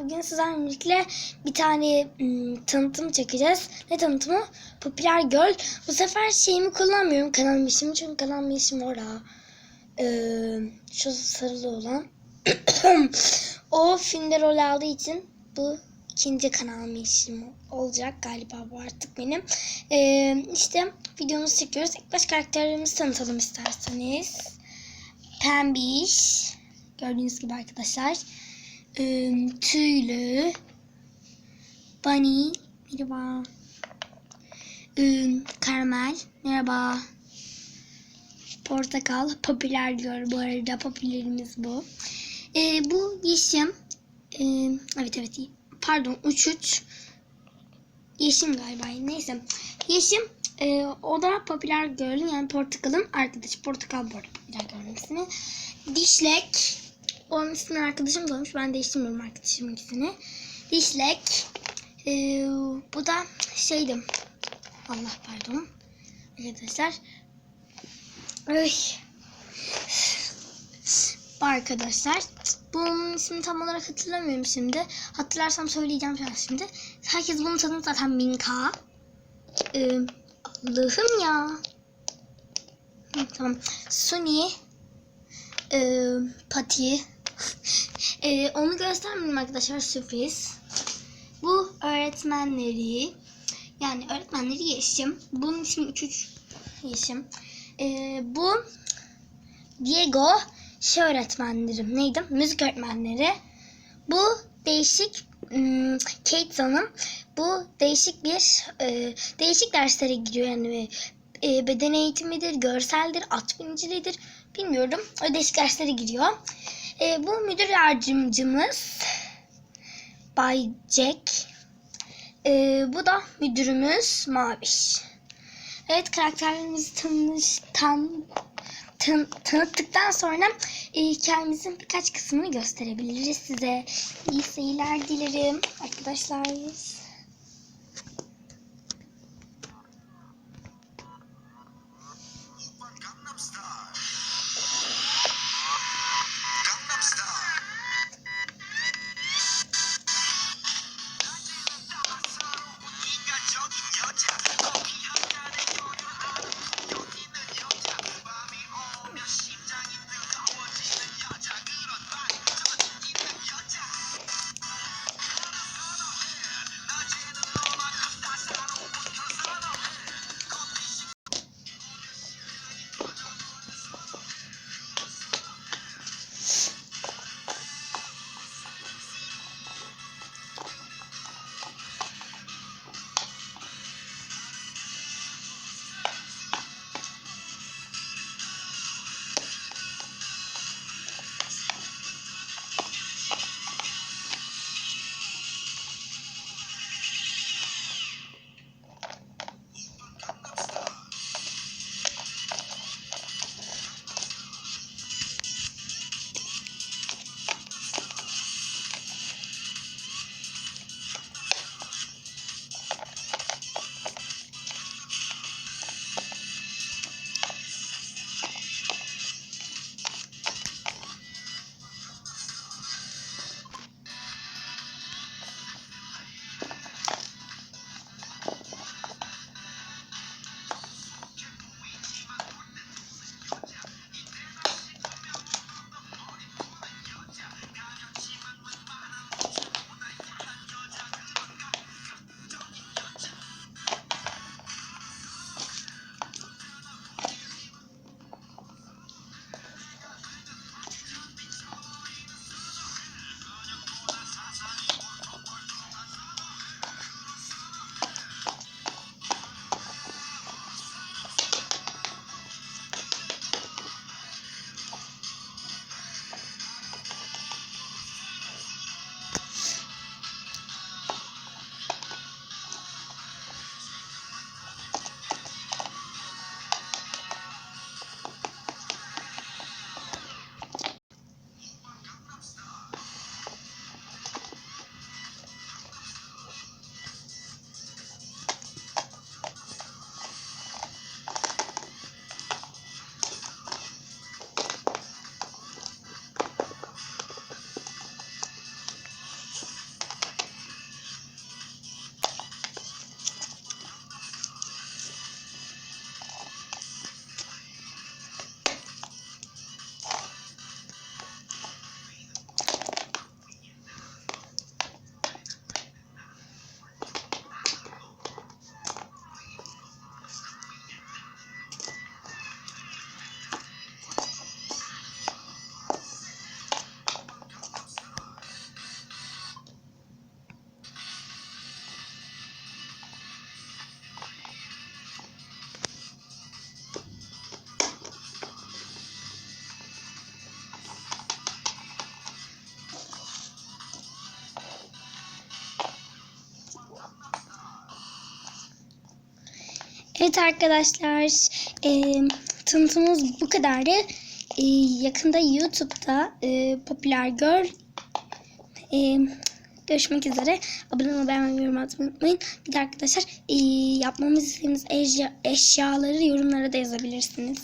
Bugün sizlerle birlikte bir tane ım, tanıtım çekeceğiz. Ne tanıtımı? Popüler Girl. Bu sefer şeyimi kullanmıyorum kanalım işimi çünkü kanalım işim orada. Ee, şu sarılı olan. o filmde rol aldığı için bu ikinci kanalım işim olacak galiba bu artık benim. Ee, işte videomuzu çekiyoruz. İlk baş karakterlerimizi tanıtalım isterseniz. Pembiş. Gördüğünüz gibi arkadaşlar. Ee, tüylü. Bunny. Merhaba. Ee, karamel. Merhaba. Portakal. Popüler diyor bu arada. Popülerimiz bu. Ee, bu yeşim. Ee, evet evet. Pardon. Uç uç. Yeşim galiba. Neyse. Yeşim. e, o da popüler girl'ün yani portakalın arkadaşı. Portakal bu arada popüler ismi. Dişlek. Onun ismini arkadaşım koymuş. Ben değiştirmiyorum arkadaşımın ismini. Dişlek. E, bu da şeydim. Allah pardon. Arkadaşlar. Ay. Arkadaşlar. Bunun ismini tam olarak hatırlamıyorum şimdi. Hatırlarsam söyleyeceğim şimdi. Herkes bunu tanır zaten Minka. Ee, Allah'ım ya. Tamam. Suni. Ee, Pati. Ee, onu göstermeyeyim arkadaşlar sürpriz. Bu öğretmenleri. Yani öğretmenleri Yeşim. Bunun ismi 3 Yeşim. Ee, bu Diego şey öğretmenlerim neydi? Müzik öğretmenleri. Bu değişik hmm, Kate Hanım. Bu değişik bir e, değişik derslere gidiyor yani e, beden eğitimidir, görseldir, at biniciliğidir bilmiyorum. O değişik derslere giriyor. E, bu müdür yardımcımız Bay Jack. E, bu da müdürümüz Maviş. Evet karakterlerimizi tanış, tan, tan, tanıttıktan sonra e, hikayemizin birkaç kısmını gösterebiliriz size. İyi seyirler dilerim arkadaşlar. Evet arkadaşlar, e, tanıtımımız bu kadardı. E, yakında YouTube'da e, Popüler Girl e, görüşmek üzere. Abone olmayı, beğenmeyi, yorum atmayı unutmayın. Bir de arkadaşlar e, yapmamızı istediğiniz eşya, eşyaları yorumlara da yazabilirsiniz.